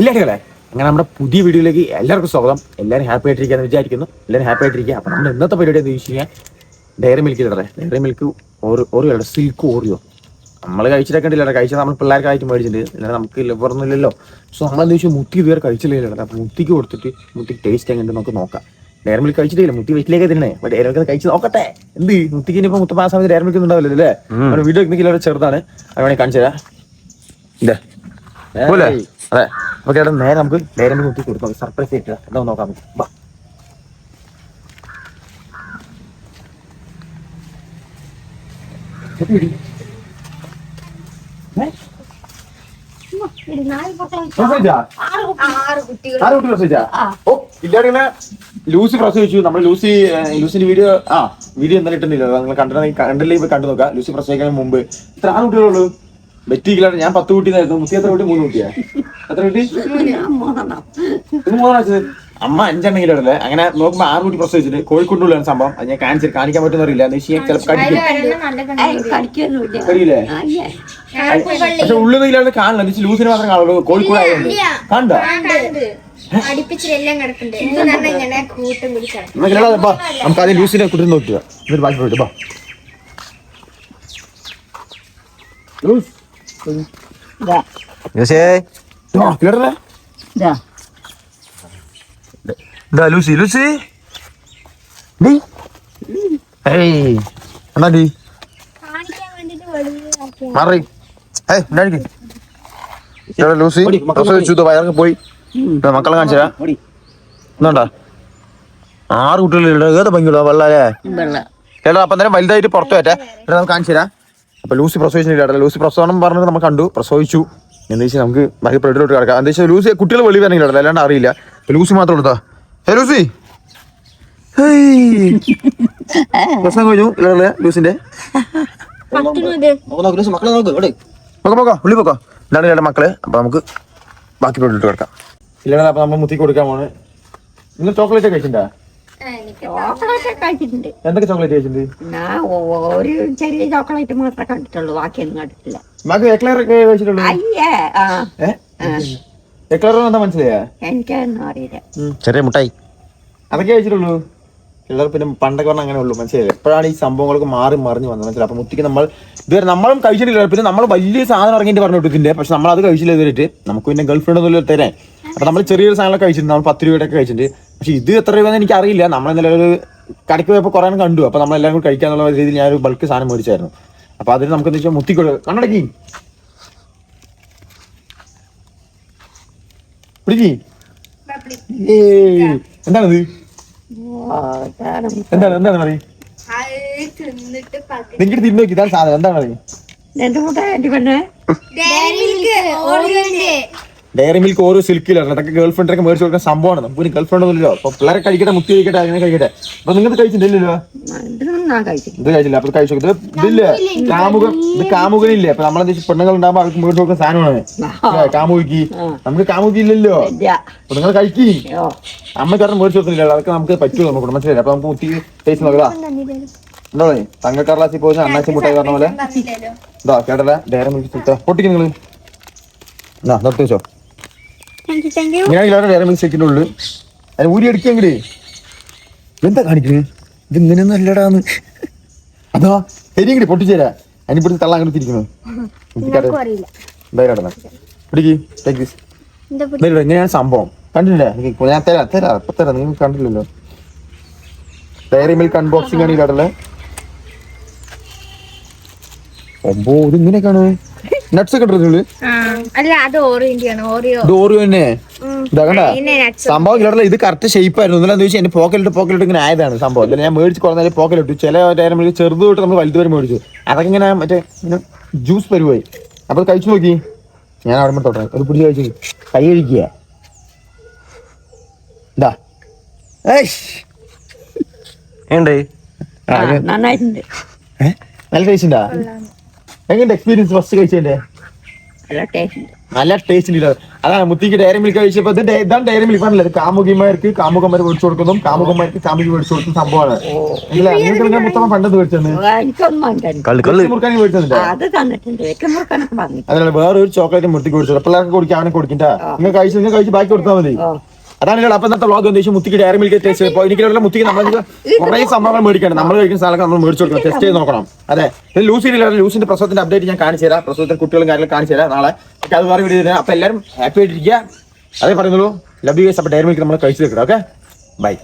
ഇല്ലാട്ടികളെ അങ്ങനെ നമ്മുടെ പുതിയ വീഡിയോയിലേക്ക് എല്ലാവർക്കും സ്വാഗതം. എല്ലാവരും ഹാപ്പി ആയിട്ടിരിക്കാന്ന് വിചാരിക്കുന്നു. എല്ലാവരും ഹാപ്പി ആയിട്ടിരിക്കുക. അപ്പം നമ്മുടെ ഇന്നത്തെ പരിപാടി എന്ന് ചോദിച്ചു കഴിഞ്ഞാൽ ഡയറി മിൽക്ക് ഇടറെ ഡയറി മിൽക്ക് ഓറിയോ അല്ല സിൽക്ക് ഓറിയോ. നമ്മൾ കഴിച്ചിട്ടൊക്കെ ഉണ്ടല്ലോ കഴിച്ചാൽ നമ്മൾ പിള്ളേർക്ക് ആയിട്ട് മേടിച്ചിട്ടുണ്ട്. അല്ലാതെ നമുക്ക് ലിവറൊന്നും ഇല്ലല്ലോ. സോ നമ്മൾ എന്താ വെച്ചാൽ മുത്തി ഇതുവരെ കഴിച്ചില്ലല്ലോ അപ്പം മുത്തിക്ക് കൊടുത്തിട്ട് മുത്തിക്ക് ടേസ്റ്റ് എങ്ങനെ നമുക്ക് നോക്കാം. ഡയറി മിൽക്ക് കഴിച്ചിട്ടില്ല മുത്തി വീട്ടിലേക്ക് തിന്നേ അപ്പൊ ഡയറി മിൽക്ക് കഴിച്ച് നോക്കട്ടെ. എന്ത്? മുത്തിക്ക് ഇനി മുത്തപ്പ ആ സമയത്ത് ഡയറി മിൽക്ക് ഉണ്ടാവില്ല അല്ലേ? വീഡിയോ നിൽക്കില്ല ചെറുതാണ്. അത് വേണമെങ്കിൽ കാണിച്ചു തരാം. അതെ. ഓക്കെ ചേട്ടൻ നേരെ നമുക്ക് നേരെ നോക്കി കൊടുക്കാം. സർപ്രൈസ് ആയിട്ട്. എന്താ നോക്കാം. നമുക്ക്. വാ. ഇത് പിടി. ഏ? പ്രസവിച്ചാ? ആറ് കുട്ടികൾ ആര് കുട്ടി ഓ ഇല്ലാടിങ്ങനെ ലൂസി പ്രസവിച്ചു. നമ്മൾ ലൂസി ലൂസിന്റെ വീഡിയോ ആ വീഡിയോ എന്തായാലും ഇട്ടുന്നില്ല നിങ്ങൾ കണ്ടിട്ടുണ്ടെങ്കിൽ കണ്ടില്ലെങ്കിൽ പോയി കണ്ടു നോക്കാം. ലൂസി പ്രസവിക്കാൻ മുമ്പ്. ഇത്ര ആറ് കുട്ടികളുള്ളൂ ബെറ്റിക്കിലാണ് ഞാൻ പത്ത് കുട്ടിയായിരുന്നു മുത്തി എത്ര കുട്ടി? മൂന്ന് കുട്ടിയാ. എത്ര കുട്ടി? ഇത് വെച്ചത്. അമ്മ അഞ്ചെണ്ണെങ്കിലല്ലേ അങ്ങനെ നോക്കുമ്പോ ആറ് കുട്ടി പ്രസവിച്ചിട്ട് കോഴിക്കോട്ടുള്ളതാണ് സംഭവം. അത് ഞാൻ കാണിച്ചു കാണിക്കാൻ പറ്റുന്ന അറിയില്ല. എന്ന് വെച്ചാൽ ചിലപ്പോൾ കടിക്കും. കടിക്കൊന്നുമില്ല. അറിയില്ലേ പക്ഷെ ഉള്ളിൽ ഇല്ലാതെ കാണില്ല എന്ന് വെച്ചാൽ ലൂസിന് മാത്രം കാണുള്ളൂ. കോഴിക്കോട് ആയതുകൊണ്ട്. കണ്ടോ? ൂസിനെ കൂട്ടം നമുക്ക് ആദ്യം ലൂസിനെ കുട്ടി നോക്കുക എന്നിട്ട് ബാക്കി പോയിട്ട് ബാ ലൂസ്. കേട്ടല്ലേ? ഇതാ ലൂസി ലൂസി. ഡി. ഏയ് എന്നാ ഡി? കാണിക്കാൻ വേണ്ടിട്ട് വെളിയിൽ മാറി. ഏയ് ഉണ്ടായിരിക്കും ഇവിടെ ലൂസി പ്രസവിച്ചു വയറൊക്കെ പോയി. മക്കളെ കാണിച്ചാ എന്താണ്ടാ ആറ് കുട്ടികളുണ്ട്. ഏത് ഭംഗിയുള്ള വെള്ളല്ലേ? വെള്ളം. ചേട്ടാ അപ്പൊ നേരം വലുതായിട്ട് പുറത്തു പറ്റേ കാണിച്ചു തരാം. അപ്പൊ ലൂസി പ്രസവിച്ചിട്ടില്ല ലൂസി പ്രസവം പറഞ്ഞത് നമ്മൾ കണ്ടു. പ്രസവിച്ചു. എന്താ വെച്ചാൽ നമുക്ക് ബാക്കി പ്രെഡിലോട്ട് കിടക്കാം എന്താ വെച്ചാൽ ലൂസി കുട്ടികൾ വെളി വരണമെങ്കിൽ അല്ലാണ്ട് അറിയില്ല. ലൂസി മാത്രം എടുത്താ ഹേ ലൂസി. പ്രസവം കഴിഞ്ഞു. ഇല്ലേ ഇതാണ് ഇയാളുടെ മക്കൾ. അപ്പൊ നമുക്ക് ബാക്കി പ്രൊഡക്റ്റ് കിടക്കാം. ഇല്ലാണ്ട് അപ്പൊ നമ്മൾ മുത്തി കൊടുക്കാൻ പോണ്. ഇന്ന് ചോക്ലേറ്റ് കഴിച്ചിട്ടുണ്ടാ ചോക്ലേറ്റ് കഴിച്ചിട്ടുണ്ട്. എന്തൊക്കെ ചോക്ലേറ്റ് കഴിച്ചിട്ടുണ്ട്? ഞാൻ ഒരു ചെറിയ ചോക്ലേറ്റ് മാത്രമേ കണ്ടിട്ടുള്ളൂ ബാക്കിയൊന്നും കണ്ടിട്ടില്ല. മക്ക് എക്ലയർ ഒക്കെ കഴിച്ചിട്ടുള്ളൂ അയ്യേ ആ. ഏഹ് എക്ലയർ എന്താ മനസ്സിലായാ? എനിക്കൊന്നും അറിയില്ല. ചെറിയ മുട്ടായി. അതൊക്കെ കഴിച്ചിട്ടുള്ളൂ. പിന്നെ പണ്ടൊക്കെ പറഞ്ഞാൽ അങ്ങനെ ഉള്ളൂ മനസ്സിലായില്ലേ? എപ്പോഴാണ് ഈ സംഭവങ്ങളൊക്കെ മാറി മറിഞ്ഞ് വന്നത് മനസ്സിലായി? അപ്പൊ മുത്തിക്ക് നമ്മൾ ഇതുവരെ നമ്മളും കഴിച്ചിട്ടില്ല പിന്നെ നമ്മൾ വലിയ സാധനം ഇറങ്ങിയിട്ട് പറഞ്ഞു കൊടുക്കില്ലേ പക്ഷെ നമ്മൾ അത് കഴിച്ചില്ല ഇതുവരെ നമുക്ക് പിന്നെ ഗൾഫ് ഫ്രണ്ട് ഒന്നും തരാൻ. അപ്പൊ നമ്മൾ ചെറിയൊരു സാധനങ്ങളൊക്കെ കഴിച്ചിട്ടുണ്ട്. നമ്മൾ പത്ത് രൂപയുടെ ഒക്കെ കഴിച്ചിട്ടുണ്ട്. പക്ഷെ ഇത് എത്ര രൂപയെന്ന് എനിക്ക് അറിയില്ല നമ്മൾ ഇന്നലെ ഒരു കടയ്ക്ക് പോയപ്പോൾ കുറേ കണ്ടു. അപ്പൊ നമ്മൾ എല്ലാവരും കൂടി കഴിക്കാന്നുള്ള രീതിയിൽ ഞാൻ ഒരു ബൾക്ക് സാധനം മേടിച്ചായിരുന്നു. അപ്പൊ അതിന് നമുക്ക് എന്താ വെച്ചാൽ മുത്തിക്കൊടു കണ്ണടക്കി പിടിക്കി. എന്താണത്? എന്താണ്? എന്താണ് പറയും? നോക്കി. ഇതാണ് സാധനം. എന്താണ് പറയും? ഡയറി മിൽക്ക് ഓരോ സിൽക്കിലാണ് അതൊക്കെ ഗേൾ ഫ്രണ്ടൊക്കെ മേടിച്ചു കൊടുക്കുന്ന സംഭവമാണ്. നമുക്ക് ഗേൾ ഫ്രണ്ട് ഒന്നുമില്ലല്ലോ അപ്പൊ പിള്ളേരെ കഴിക്കട്ടെ മുത്തി കഴിക്കട്ടെ അങ്ങനെ കഴിക്കട്ടെ. അപ്പൊ നിങ്ങൾക്ക് കഴിച്ചിട്ടില്ലല്ലോ? ഇത് കഴിച്ചില്ല. അപ്പൊ കഴിച്ചു ഇത് ഇതില്ലേ? കാമുകം ഇത് കാമുകനില്ലേ? അപ്പൊ നമ്മളെ പെണ്ണുങ്ങൾ ഉണ്ടാകുമ്പോൾ അവർക്ക് മേടിച്ചു കൊടുക്കുന്ന സാധനമാണ്. കാമുകി കാമുകിക്ക്. നമുക്ക് കാമുകി ഇല്ലല്ലോ. അപ്പൊ നിങ്ങൾ കഴിക്കി. ഓ. അമ്മ കാരണം മേടിച്ചു കൊടുത്തില്ല അതൊക്കെ നമുക്ക് പറ്റുമോ നമുക്ക് മനസ്സിലായില്ല? അപ്പൊ നമുക്ക് മുത്തി ടേസ്റ്റ് നോക്കാം എന്താ തങ്കക്കടലാസിൽ പോയി അണ്ണാച്ചി മുട്ടായി പറഞ്ഞ പോലെ. ഇതാ കേട്ടല്ലേ? ഡയറി മിൽക്ക് പൊട്ടിക്ക് നിങ്ങൾ. എന്നാ നിർത്തി വെച്ചോ. ഡയറി മിൽക്ക് ഷേക്കിന്റെ അതിന് ഊരി അടിക്കെങ്കിലേ എന്താ കാണിക്കണേ? ഇത് ഇങ്ങനെയൊന്നും അല്ലടാന്ന് അതാ ശരിയെങ്കിലേ പൊട്ടിച്ചേരാ. അതിനിപ്പിടുത്ത് തള്ളാൻ അങ്ങനെ തിരിക്കുന്നത് അറിയില്ല. എന്തായാലും പിടിക്ക് ടേക്ക് ദിസ് ഇങ്ങനെയാണ് സംഭവം. കണ്ടില്ലേ ഞാൻ തരാം തരാം. ഇപ്പൊ തരാം. നിങ്ങൾ കണ്ടില്ലല്ലോ. ഡയറി മിൽക്ക് അൺബോക്സിംഗ് ആണ് ഇല്ലാടല്ലേ ഒമ്പോ ഇത് ഇങ്ങനെയൊക്കെയാണ്. നട്ട്സ് ഒക്കെ അല്ല അത് ഓറിയോ. ഇത് ഓറിയോ തന്നെ ഇതാ കണ്ട? സംഭവം ഇല്ലാടല്ല ഇത് കറക്റ്റ് ഷേപ്പ് ആയിരുന്നു. എന്താ ചോദിച്ചാൽ എന്റെ പോക്കലിട്ട് പോക്കലിട്ട് ഇങ്ങനെ ആയതാണ് സംഭവം. അല്ല ഞാൻ മേടിച്ച് കുറഞ്ഞാൽ പോക്കലിട്ടു ചില നേരം ചെറുത് തൊട്ട് നമ്മൾ വലുത് വരെ മേടിച്ചു. അതൊക്കെ ഇങ്ങനെ മറ്റേ ഇങ്ങനെ ജ്യൂസ് പരുവായി അപ്പൊ കഴിച്ചു നോക്കി. ഞാൻ അവിടെ തൊട്ടെ. ഒരു പിടിച്ച് കഴിച്ചു കൈ കഴിക്കുക ഇതാ. ഏണ്ടേ നന്നായിട്ടുണ്ട്? നല്ല ടേസ്റ്റ് ഉണ്ടാ? എങ്ങനെ എക്സ്പീരിയൻസ് ഫസ്റ്റ് കഴിച്ചതിന്റെ? നല്ല ടേസ്റ്റ് ഇല്ല. അതാണ് മുത്തിക്ക് ഡയറി മിൽക്ക് കഴിച്ചപ്പോ ഇത് ഇതാണ് ഡയറി മിൽക്ക് പറഞ്ഞില്ല? ഇത് കാമുകിമാർക്ക് കാമുകന്മാർ മേടിച്ചു കൊടുക്കുന്നതും കാമുകന്മാർക്ക് കാമുകി മേടിച്ചു കൊടുക്കുന്ന സംഭവമാണ്. ഇല്ല നിങ്ങൾക്ക് നിങ്ങൾ മുത്തമ്മ പണ്ടത് മേടിച്ചത് വേറൊരു അതല്ല ചോക്ലേറ്റ് മുത്തിക്ക് കൊടുത്തു പിള്ളേർക്ക് കുടിക്കാൻ അവനെ കൊടുക്കണ്ട നിങ്ങൾ കഴിച്ചു നിങ്ങൾ കഴിച്ച് ബാക്കി കൊടുത്താൽ മതി. അതാണ് അപ്പൊ ഇന്നത്തെ വ്ളോഗ് മുത്തി മുത്തിക്ക് ഡയറി മിൽക്ക് ടേസ്റ്റ് ഇപ്പോൾ എനിക്ക് മുത്തിക്ക് നമ്മൾ കുറേ സംഭവങ്ങൾ മേടിക്കണം നമ്മൾ കഴിക്കുന്ന സാധനങ്ങൾ നമ്മൾ മേടിച്ചു കൊടുക്കണം. ടെസ്റ്റ് ചെയ്ത് നോക്കണം. അതെ. ഇത് ലൂസിയില്ല ലൂസിന്റെ പ്രസവത്തിന്റെ അപ്ഡേറ്റ് ഞാൻ കാണിച്ചു തരാം. പ്രസവത്തിന്റെ കുട്ടികളും കാര്യങ്ങളും കാണിച്ചു തരാം നാളെ. അത് വേറെ വീഡിയോ തരാം അപ്പൊ എല്ലാവരും ഹാപ്പി ആയിട്ടിരിക്കുക. അതേ പറയുന്നുള്ളൂ. ലവ് യു ഗൈസ് അപ്പൊ ഡയറി മിൽക്ക് നമ്മൾ കഴിച്ചു വെക്കണം ഓക്കെ ബൈ